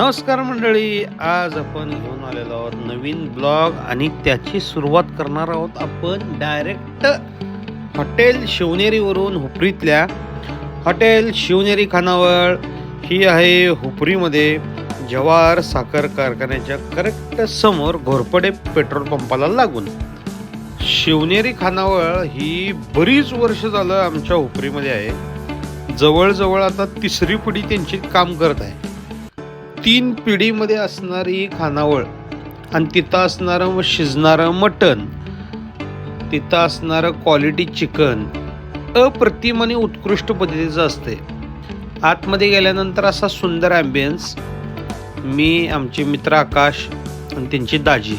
नमस्कार मंडळी आज आपण घेऊन आलेलो आहोत नवीन ब्लॉग आणि त्याची सुरुवात करणार आहोत आपण डायरेक्ट हॉटेल शिवनेरीवरून हुपरीतल्या हॉटेल शिवनेरी खानावळ ही आहे हुपरीमध्ये जवार साखर कारखान्याच्या करेक्ट समोर घोरपडे पेट्रोल पंपाला लागून. शिवनेरी खानावळ ही बरीच वर्ष झालं आमच्या हुपरीमध्ये आहे. जवळजवळ आता तिसरी पिढी त्यांची काम करत आहे. तीन पिढीमध्ये असणारी खानावळ आणि तिथं असणारं शिजणारं मटण तिथं असणारं क्वालिटी चिकन अप्रतिम आणि उत्कृष्ट पद्धतीचं असते आतमध्ये गेल्यानंतर असा सुंदर ॲम्बियन्स मी आमचे मित्र आकाश आणि त्यांची दाजी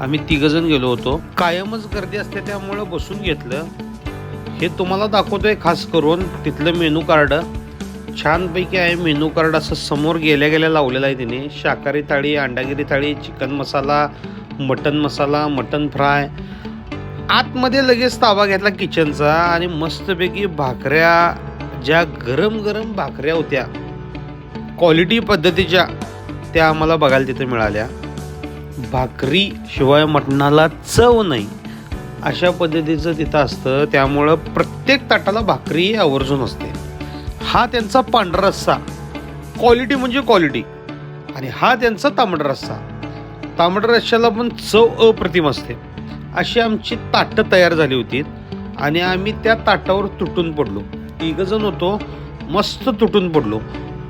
आम्ही तिघजण गेलो होतो. कायमच गर्दी असते त्यामुळं बसून घेतलं. हे तुम्हाला दाखवतोय खास करून तिथलं मेनू कार्ड. छानपैकी आहे मेनू कार्ड असं समोर गेल्या गेल्या लावलेलं आहे तिने. शाकाहारी थाळी अंडागिरी थाळी chicken masala mutton masala mutton fry. आतमध्ये लगेच ताबा घेतला किचनचा आणि मस्तपैकी भाकऱ्या ज्या गरम गरम भाकऱ्या होत्या क्वालिटी पद्धतीच्या त्या आम्हाला बघायला तिथे मिळाल्या. भाकरी शिवाय मटणाला चव नाही. अशा पद्धतीचं तिथं असतं त्यामुळं प्रत्येक ताटाला भाकरी आवर्जून असते. हा त्यांचा पांढरा रस्सा. क्वालिटी म्हणजे क्वालिटी आणि हा त्यांचा तांबडा रस्सा. तांबडा रस्स्याला पण चव अप्रतिम असते. अशी आमची ताटं तयार झाली होती आणि आम्ही त्या ताटावर तुटून पडलो. तिघजण होतो मस्त तुटून पडलो.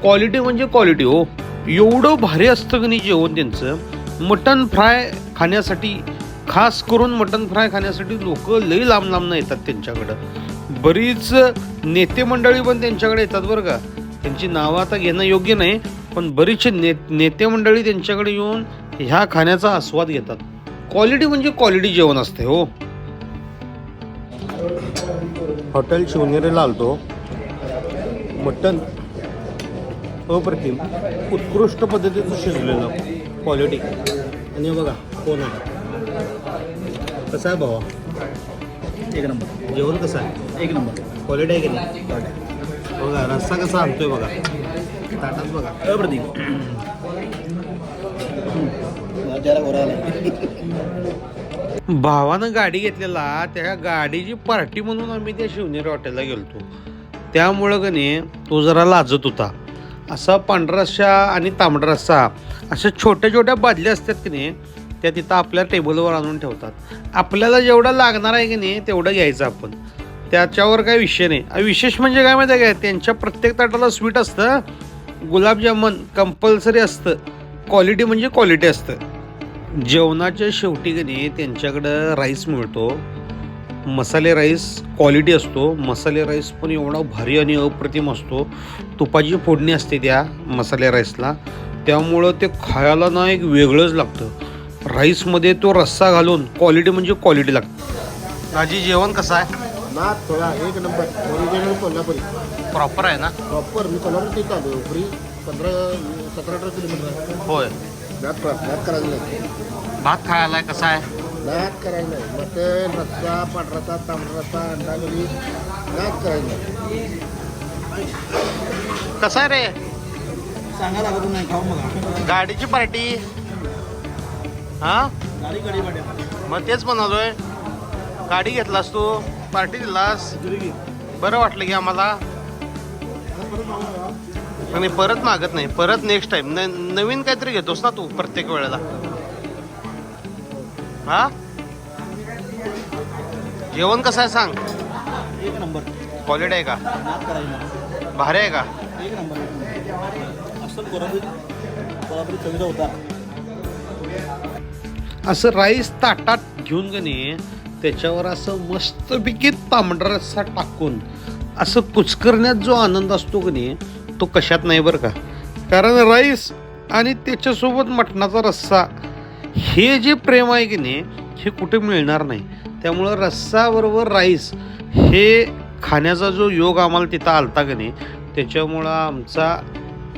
क्वालिटी म्हणजे क्वालिटी हो. एवढं भारी असतं की नाही जेवण त्यांचं. मटन फ्राय खाण्यासाठी खास करून मटन फ्राय खाण्यासाठी लोक लई लांब लांबनं येतात त्यांच्याकडं. बरीच नेते मंडळी पण त्यांच्याकडे येतात बरं का. त्यांची नावं आता घेणं योग्य नाही पण बरीचसे ने नेते मंडळी त्यांच्याकडे येऊन ह्या खाण्याचा आस्वाद घेतात. क्वालिटी म्हणजे क्वालिटी जेवण असते हो. हॉटेल शिवनेरीला आलतो. मटन अप्रतिम उत्कृष्ट पद्धतीचं शिजलेलं. क्वालिटी. आणि बघा कोण आहे? कसं आहे भावा? एक नंबर. जेवण कसं आहे? एक नंबर. क्वालिटी आहे की नाही? बघा रस्सा कसा आणतोय बघा. ताटात बघा. जरा घोरायला भावानं गाडी घेतलेला त्या गाडीची पार्टी म्हणून आम्ही त्या शिवनेरी हॉटेलला गेलतो. त्यामुळं का नाही तो जरा लाजत होता. असा पांढरा रस्सा आणि तांबडा रस्सा अशा छोट्या छोट्या बादल्या असतात की नाही त्या तिथं आपल्या टेबलवर आणून ठेवतात. आपल्याला जेवढं लागणार आहे की नाही तेवढं घ्यायचं आपण. त्याच्यावर काय विषय नाही. विशेष म्हणजे काय माहिती आहे काय त्यांच्या प्रत्येक ताटाला स्वीट असतं. गुलाबजामुन कंपल्सरी असतं. क्वालिटी म्हणजे क्वालिटी असतं. जेवणाच्या शेवटी की नाही त्यांच्याकडं राईस मिळतो. मसाले राईस क्वालिटी असतो. मसाले राईस पण एवढा भारी आणि अप्रतिम असतो. तुपाची फोडणी असते त्या मसाले राईसला त्यामुळं ते खायला ना एक वेगळंच लागतं. राईसमध्ये तो रस्सा घालून क्वालिटी म्हणजे क्वालिटी लागते. आजी जेवण कसं आहे? ना थोडा एक नंबर. ओरिजिनल कोल्हापुरी. प्रॉपर आहे ना? प्रॉपर मी कोल्हापूर ते चालू फ्री पंधरा सतरा अठरा किलोमीटर आहे. होय. नात नात करायला नाही. भात खायला कसा आहे? नात करायला नाही. मटन रस्सा पांढरा रस्सा तांबडा रस्सा अंडा करी नात करायला नाही. कसा आहे रे? सांगा लागत नाही खाऊ मग गाडीची पार्टी. हा? मग तेच म्हणालोय. गाडी घेतलास तू पार्टी दिलास. बरं वाटलं की आम्हाला. आणि परत मागत नाही परत नेक्स्ट टाइम नवीन काहीतरी घेतोस ना तू प्रत्येक वेळेला. हा? जेवण कसं आहे सांग. एक नंबर. क्वालिटी आहे का? भारी आहे का? एक नंबर. असं राईस ताटात घेऊन गणे त्याच्यावर असं मस्तपैकी तांबडा रस्सा टाकून असं कुचकरण्यात जो आनंद असतो की नाही तो कशात नाही बरं का? कारण राईस आणि त्याच्यासोबत मटणाचा रस्सा हे जे प्रेम आहे की नाही हे कुठे मिळणार नाही. त्यामुळं रस्साबरोबर राईस हे खाण्याचा जो योग आम्हाला तिथं आलता की नाही त्याच्यामुळं आमचा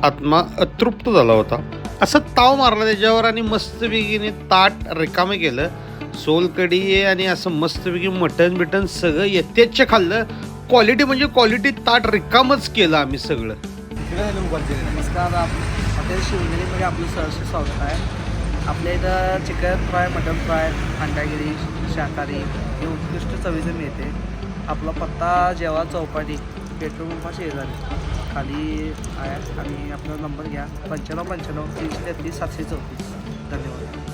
आत्मा अतृप्त झाला होता. असं ताव मारला त्याच्यावर आणि मस्तपैकीने ताट रिकामे केलं. सोलकडी आणि असं मस्तपैकी मटण बिटन सगळं यथेच्छ खाल्लं. क्वालिटी म्हणजे क्वालिटी ताट रिकामच केलं आम्ही सगळं. नमस्कार. हॉटेल शिवनेरीमध्ये आपलं सहर्ष स्वागत आहे. आपल्या इथं चिकन फ्राय मटन फ्राय अंडागिरी शाकाहारी हे उत्कृष्ट चवीचं मिळते. आपला पत्ता जेव्हा चौपाटी पेट्रोल पंपा शेजारी खाली आहे आणि आपला नंबर घ्या. पंच्याण्णव पंच्याण्णव तीनशे तेहतीस सातशे चौतीस. धन्यवाद.